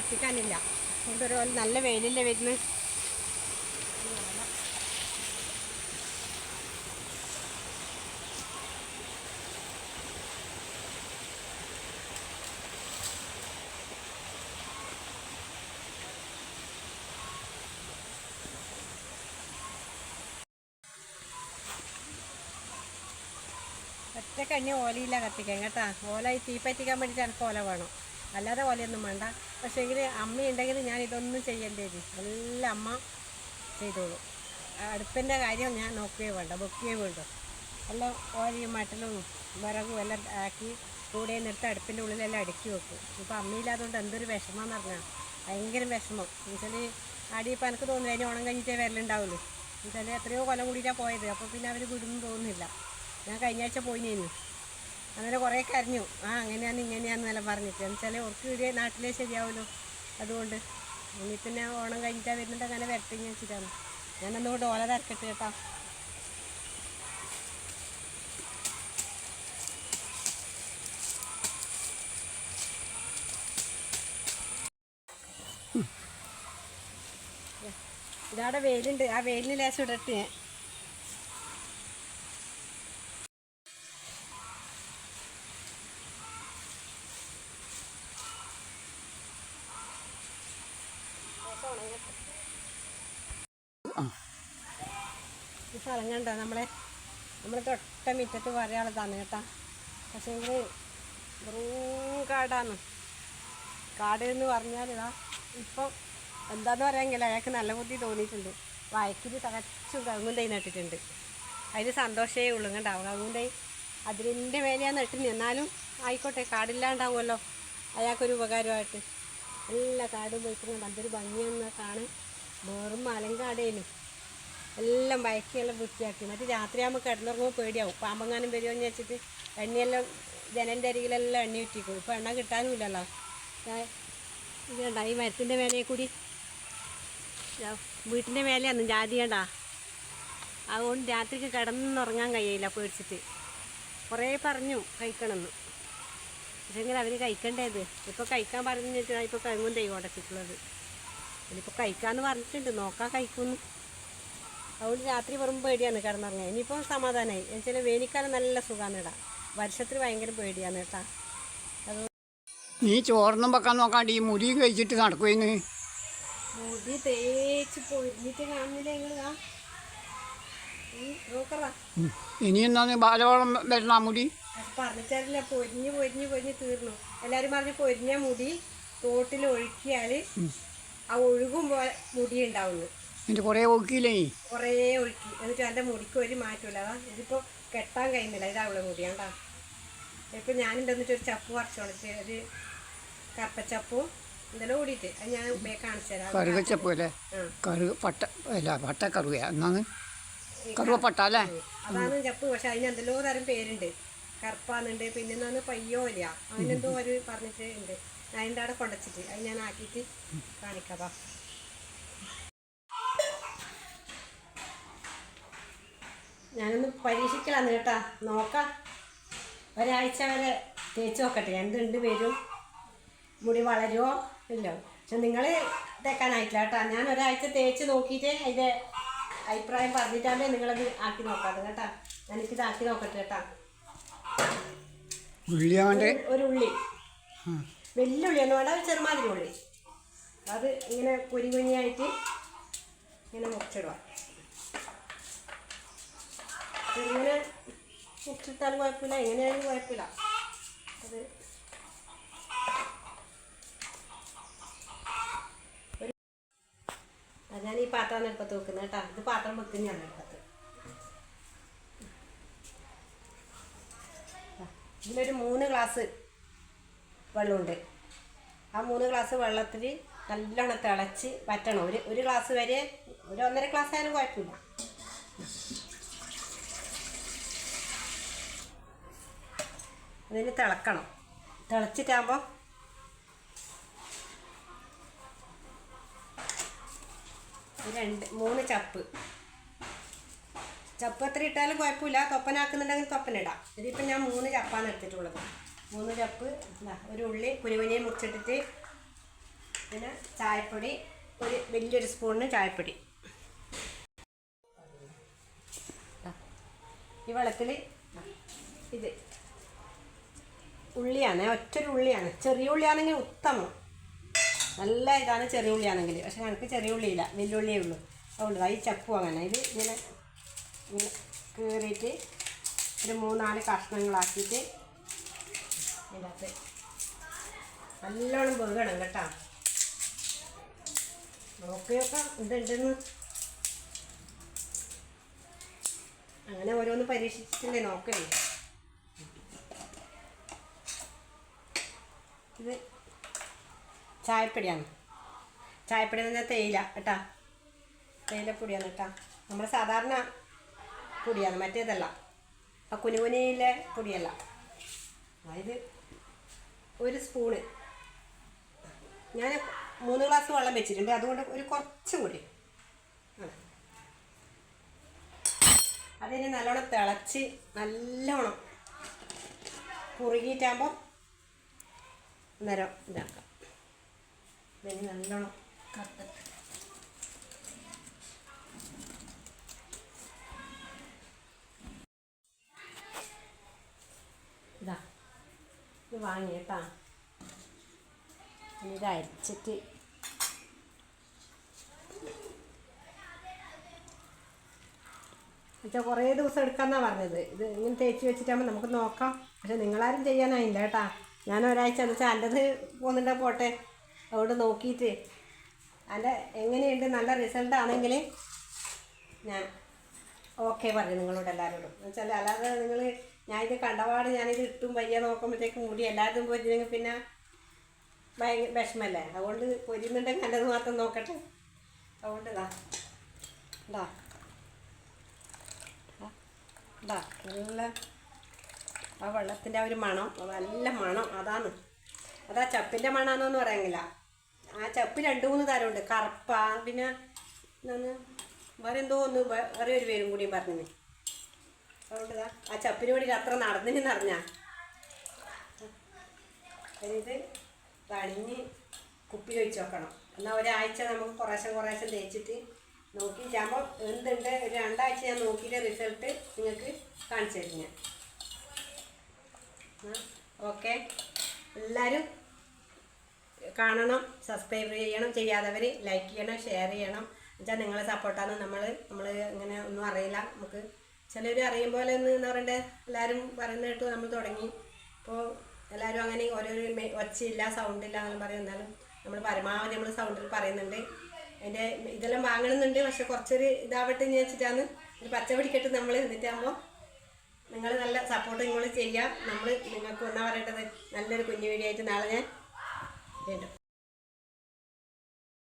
കത്തിക്കാനില്ല അതുകൊണ്ട് ഒരു നല്ല വെയിലില്ല വരുന്നത് ഒറ്റ കണ്ണി ഓലയില്ല കത്തിക്കാൻ കേട്ടാ. ഓല ഈ തീ പറ്റിക്കാൻ വേണ്ടിയിട്ട് എനിക്ക് ഓല വേണം. അല്ലാതെ ഓലയൊന്നും വേണ്ട. പക്ഷേ എങ്കിൽ അമ്മയുണ്ടെങ്കിൽ ഞാൻ ഇതൊന്നും ചെയ്യേണ്ടി വരും എല്ലാം അമ്മ ചെയ്തോളൂ. അടുപ്പിന്റെ കാര്യം ഞാൻ നോക്കുകയോ വേണ്ട വെക്കുകയോ വേണ്ട. എല്ലാം ഓരോ മട്ടലും വിറകും എല്ലാം ആക്കി കൂടെ നിർത്തി അടുപ്പിന്റെ ഉള്ളിലെല്ലാം അടുക്കി വെക്കും. ഇപ്പോൾ അമ്മയില്ലാത്തതുകൊണ്ട് എന്തൊരു വിഷമമെന്ന് പറഞ്ഞാൽ ഭയങ്കര വിഷമം. എന്നുവെച്ചാൽ അടി ഇപ്പം എനിക്ക് തോന്നില്ല അതിന് ഉണം കഴിഞ്ഞിട്ടേ വരലുണ്ടാവുള്ളൂ. എന്നുവെച്ചാൽ എത്രയോ കൊല്ലം കൂടിയിട്ടാണ് പോയത്. അപ്പോൾ പിന്നെ അവർ വിടുന്നു തോന്നുന്നില്ല. ഞാൻ കഴിഞ്ഞ ആഴ്ച പോയിനേനു അങ്ങനെ കുറേ കരഞ്ഞു. ആ അങ്ങനെയാണ് ഇങ്ങനെയാണെന്നെല്ലാം പറഞ്ഞിട്ട്. എന്നുവെച്ചാൽ ഓർക്ക് വീട് നാട്ടിലേ ശരിയാവുമല്ലോ അതുകൊണ്ട് ഇനി പിന്നെ ഓണം കഴിഞ്ഞിട്ടാണ് വരുന്നുണ്ട് അങ്ങനെ വരട്ടെ ഞാൻ വെച്ചിട്ടാണ് ഞാൻ ഒന്നുകൊണ്ട് ഓല തരക്കട്ടെ കേട്ടോ. ഇതാടെ വെയിലുണ്ട്. ആ വെയിലിന് ലേശം ഇടട്ടെ. ഞാൻ ഈ സ്ഥലം നമ്മളെ നമ്മളെ തൊട്ട മുറ്റത്ത് തന്നെ കേട്ടാ. പക്ഷേ ഇത് വെറും കാടാണ്. കാട് എന്ന് പറഞ്ഞാൽ ഇതാ ഇപ്പം എന്താന്ന് പറയാമെങ്കിൽ അയാൾക്ക് നല്ല ബുദ്ധി തോന്നിയിട്ടുണ്ട്. വയക്കിൽ തകച്ചും കവുങ്ങുന്തൈ നട്ടിട്ടുണ്ട്. അതിന് സന്തോഷമേ ഉള്ളൂ കണ്ടാവും കവുങ്ങുന്തൈ അതിലിന്റെ മേലെയാണ് നട്ടിന്. എന്നാലും ആയിക്കോട്ടെ കാടില്ലാണ്ടാവുമല്ലോ. അയാൾക്കൊരു ഉപകാരമായിട്ട്. എല്ലാ കാടും പോയിട്ടുണ്ട് നല്ലൊരു ഭംഗിയെന്ന് കാണാൻ. വെറും മലങ്കാടേനും എല്ലാം വയക്കിയെല്ലാം വൃത്തിയാക്കി. എന്നിട്ട് രാത്രിയാകുമ്പോൾ കിടന്നുറങ്ങുമ്പോൾ പേടിയാവും. പാമ്പങ്ങാനും വരുമോ എന്ന് വെച്ചിട്ട് എണ്ണയെല്ലാം ജനന്റെ അരികിലെല്ലാം എണ്ണ ഇട്ടിക്കും ഇപ്പോൾ എണ്ണ കിട്ടാനുമില്ലല്ലോ. ഇത് കണ്ട ഈ മരത്തിന്റെ മേലെ കൂടി. വീട്ടിന്റെ മേലെയാണ് ജാതി കണ്ട. അതുകൊണ്ട് രാത്രിക്ക് കിടന്നുറങ്ങാൻ കഴിയില്ല പേടിച്ചിട്ട്. കുറേ പറഞ്ഞു കഴിക്കണമെന്ന്. പക്ഷേങ്കിൽ അവർ കഴിക്കണ്ടേത്? ഇപ്പോൾ കഴിക്കാൻ പറഞ്ഞു വെച്ചാൽ ഇപ്പോൾ കഴിവും തൈ ഉടച്ചിട്ടുള്ളത് ഇനിയിപ്പോൾ കഴിക്കാമെന്ന് പറഞ്ഞിട്ടുണ്ട്. നോക്കാൻ കഴിക്കുന്നു. അതുകൊണ്ട് രാത്രി വെറും പേടിയാണ് കിടന്നിറങ്ങിയത് ഇനിയിപ്പോൾ സമാധാനമായി എന്നുവെച്ചാൽ വേനിക്കാലം നല്ല സുഖമാണ് ഇടാം. വർഷത്തിൽ ഭയങ്കര പേടിയാണ് കേട്ടാ. അത് നീ ചോറൊന്നും വെക്കാൻ നോക്കാണ്ട് ഈ മുരി കഴിച്ചിട്ട് നടക്കുമെന്ന് മുടി തേച്ച് പൊരിഞ്ഞിട്ട് കാണുന്നില്ല നിങ്ങൾ ഇനി എന്നാ ബാലവളം വരണം മുടി അത് പറഞ്ഞിട്ടല്ല പൊരിഞ്ഞ് പൊരിഞ്ഞ് പൊരിഞ്ഞ് തീർന്നു. എല്ലാവരും പറഞ്ഞു പൊരിഞ്ഞ മുടി തോട്ടിൽ ഒഴുക്കിയാൽ ആ ഒഴുകും പോലെ മുടി ഉണ്ടാവുന്നു എന്റെ കുറേ ഒക്കിയില്ലേ നീ കുറേ ഒഴുക്കി. എന്നിട്ട് എന്റെ മുടിക്ക് ഒരു മാറ്റമില്ല അതാ ഇതിപ്പോൾ കെട്ടാൻ കഴിയുന്നില്ല. ഇതാവുള്ള മുടിയാണ്ടാ ഇപ്പം ഞാനിന്റെ എന്നിട്ട് ഒരു ചപ്പ് പറിച്ചോളിച്ച് ഒരു കറുപ്പച്ചപ്പും ഇന്നലെ ഓടിയിട്ട് അത് ഞാൻ കാണിച്ചു തരാം. കറുകച്ചപ്പ് അല്ലേ? കറുക പട്ട അല്ല പട്ട കറുക എന്നാണ്? കറുവ പട്ട അല്ലേ? അതാണ് ചപ്പ്. പക്ഷെ അതിന് എന്തെല്ലോ തരം പേരുണ്ട്. കറുപ്പാന്നുണ്ട് പിന്നെ എന്നാണ് പയ്യോല അതിനെന്തോ ഒരു പറഞ്ഞിട്ട് ഉണ്ട്. അതിന്റെ അവിടെ കൊണ്ടച്ചിട്ട് അത് ഞാൻ ആക്കിയിട്ട് കാണിക്കാം ഞാനൊന്ന് പരീക്ഷിക്കലാന്ന് കേട്ടാ. നോക്കാം. ഒരാഴ്ച വരെ തേച്ച് നോക്കട്ടെ. എന്തുണ്ട് വരും മുടി വളരുമോ ഇല്ലോ. പക്ഷെ നിങ്ങൾ തേക്കാനായിട്ടില്ല കേട്ടാ. ഞാൻ ഒരാഴ്ച തേച്ച് നോക്കിയിട്ട് അതിന്റെ അഭിപ്രായം പറഞ്ഞിട്ടാണ് നിങ്ങളത് ആക്കി നോക്കാതെ കേട്ടാ. ഞാനിത് ആക്കി നോക്കട്ടെ കേട്ടാ. ഉള്ളിയാണ്ട്. ഒരു ഉള്ളി. വലിയ ഉള്ളി ഒന്നും വേണ്ട ചെറുമാതിരി ഉള്ളി. അത് ഇങ്ങനെ കുരി കുനിയായിട്ട് ഇങ്ങനെ മുറിച്ചിടുക. ഇങ്ങനെ മുറിച്ചിട്ടാലും കുഴപ്പമില്ല എങ്ങനെയായാലും കുഴപ്പമില്ല. അത് ഞാൻ ഈ പാത്രം എടുപ്പത്ത് വെക്കുന്നത് കേട്ടോ. ഇത് പാത്രം വെക്കുന്നതാണ് എടുപ്പത്ത് ഇതിലൊരു മൂന്ന് ഗ്ലാസ് വെള്ളമുണ്ട്. ആ മൂന്ന് ഗ്ലാസ് വെള്ളത്തിൽ നല്ലോണം തിളച്ച് വറ്റണം. ഒരു ഒരു ഗ്ലാസ് വരെ ഒരു ഒന്നര ഗ്ലാസ് ആയാലും കുഴപ്പമില്ല. അതിന് തിളക്കണം. തിളച്ചിട്ടാകുമ്പോൾ രണ്ട് മൂന്ന് ചപ്പ് ചപ്പ് എത്ര ഇട്ടാലും കുഴപ്പമില്ല. തൊപ്പനാക്കുന്നുണ്ടെങ്കിൽ തൊപ്പനിടാം. ഇതിപ്പോൾ ഞാൻ മൂന്ന് ചപ്പാണ് എടുത്തിട്ടുള്ളത്. മൂന്ന് ചപ്പ് ഒരു ഉള്ളി കുരുവനിയെ മുറിച്ചിട്ടിട്ട് പിന്നെ ചായപ്പൊടി ഒരു വലിയൊരു സ്പൂണിന് ചായപ്പൊടി. ഈ വെള്ളത്തിൽ ഇത് ഉള്ളിയാണ് ഒറ്റൊരു ഉള്ളിയാണ്. ചെറിയ ഉള്ളിയാണെങ്കിൽ ഉത്തമം. നല്ല ഇതാണ് ചെറിയ ഉള്ളിയാണെങ്കിൽ. പക്ഷെ കണക്ക് ചെറിയ ഉള്ളിയില്ല. വലിയ ഉള്ളിയേ ഉള്ളൂ. അതുകൊണ്ട് ഈ ചപ്പും അങ്ങനെ. ഇത് ഇങ്ങനെ കീറിയിട്ട് ഒരു മൂന്നാൽ കഷ്ണങ്ങളാക്കിയിട്ട് ഇതിനകത്ത് നല്ലോണം വേകണം കേട്ടോ. നോക്കിയൊക്കെ ഇതുണ്ടെന്ന്. അങ്ങനെ ഓരോന്ന് പരീക്ഷിച്ചിട്ടില്ലേ നോക്കേ. ഇത് ചായപ്പൊടിയാണ്. ചായപ്പൊടി എന്ന് പറഞ്ഞാൽ തേയില കേട്ടാ. തേയിലപ്പൊടിയാണ് കേട്ടാ. നമ്മൾ സാധാരണ പൊടിയാണ് മറ്റേതല്ല. ആ കുനുകുനിയിലെ പൊടിയല്ല. അതായത് ഒരു സ്പൂണ്. ഞാൻ മൂന്ന് ഗ്ലാസ് വെള്ളം വെച്ചിട്ടുണ്ട് അതുകൊണ്ട് ഒരു കുറച്ചും കൂടി അതിനെ നല്ലോണം തിളച്ച് നല്ലോണം കുറുകിയിട്ടാകുമ്പോൾ അന്നേരം ഇതാക്കാം. ഇതിന് നല്ലോണം കത്ത് ഇതാ ഇത് വാങ്ങി കേട്ടാ ഇത് അരിച്ചിട്ട് എന്നുവെച്ചാൽ കുറേ ദിവസം എടുക്കാമെന്നാണ് പറഞ്ഞത്. ഇത് ഇങ്ങനെ തേച്ച് വെച്ചിട്ടാകുമ്പോൾ നമുക്ക് നോക്കാം. പക്ഷെ നിങ്ങളാരും ചെയ്യാനായില്ല കേട്ടാ. ഞാൻ ഒരാഴ്ച എന്ന് വെച്ചാൽ എന്റെത് പോകുന്നുണ്ടോ പോട്ടെ. അതുകൊണ്ട് നോക്കിയിട്ട്. എന്റെ എങ്ങനെയുണ്ട്? നല്ല റിസൾട്ട് ആണെങ്കിൽ ഞാൻ ഓക്കെ പറയും നിങ്ങളോട് എല്ലാവരോടും എന്ന് വെച്ചാൽ അല്ലാതെ നിങ്ങൾ ഞാൻ ഇത് കണ്ടപാട് ഞാനിത് ഇട്ടും വയ്യ നോക്കുമ്പോഴത്തേക്ക് മുടി എല്ലാവരും പൊരിഞ്ഞെങ്കിൽ പിന്നെ ഭയങ്കര വിഷമല്ലേ? അതുകൊണ്ട് പൊരിയുന്നുണ്ടെങ്കിൽ നല്ലത് മാത്രം നോക്കട്ടെ. അതുകൊണ്ട് ഇതാ ഇതാ ഇതാ നല്ല ആ വെള്ളത്തിന്റെ ആ ഒരു മണം നല്ല മണം അതാണ്. അതാ ചപ്പിന്റെ മണാന്നൊന്നും പറയാനില്ല. ആ ചപ്പ് രണ്ട് മൂന്ന് തരമുണ്ട്. കറുപ്പ പിന്നെ വേറെ എന്തോ ഒന്ന് വേറെ ഒരു പേരും കൂടിയും പറഞ്ഞു ആ ചപ്പിന് വേണ്ടി അത്ര നടന്നിന് അറിഞ്ഞാ. ഇത് തണിഞ്ഞ് കുപ്പി വെച്ച് വെക്കണം. എന്നാൽ ഒരാഴ്ച നമുക്ക് കുറേശ്ശെ കുറേശ്ശെ തേച്ചിട്ട് നോക്കിയിട്ടാകുമ്പോൾ എന്തുണ്ട്? ഒരു രണ്ടാഴ്ച ഞാൻ നോക്കിയിട്ട് റിസൾട്ട് നിങ്ങൾക്ക് കാണിച്ചു തരും ഞാൻ. ഓക്കെ. എല്ലാവരും കാണണം സബ്സ്ക്രൈബ് ചെയ്യണം. ചെയ്യാത്തവർ ലൈക്ക് ചെയ്യണം ഷെയർ ചെയ്യണം. എന്നുവെച്ചാൽ നിങ്ങളെ സപ്പോർട്ടാണ് നമ്മൾ നമ്മൾ ഇങ്ങനെ ഒന്നും അറിയില്ല. നമുക്ക് ചിലർ അറിയും പോലെ എന്ന് എന്താ പറയണ്ടേ? എല്ലാവരും പറയുന്ന കേട്ടു നമ്മൾ തുടങ്ങി. ഇപ്പോൾ എല്ലാവരും അങ്ങനെ ഓരോരോ ഒച്ചയില്ല സൗണ്ടില്ല എന്നെല്ലാം പറയും. എന്നാലും നമ്മൾ പരമാവധി നമ്മൾ സൗണ്ടിൽ പറയുന്നുണ്ട്. അതിന്റെ ഇതെല്ലാം വാങ്ങണമെന്നുണ്ട് പക്ഷെ കുറച്ചൊരു ഇതാവട്ടെ എന്ന് വെച്ചിട്ടാണ് ഒരു പച്ച പിടിക്കട്ട് നമ്മൾ എന്നിട്ടാകുമ്പോൾ നിങ്ങൾ നല്ല സപ്പോർട്ട് നിങ്ങൾ ചെയ്യാം. നമ്മൾ നിങ്ങൾക്ക് ഒന്നാ പറയേണ്ടത് നല്ലൊരു കുഞ്ഞു വീഡിയോ ആയിട്ട് നാളെ ഞാൻ വീണ്ടും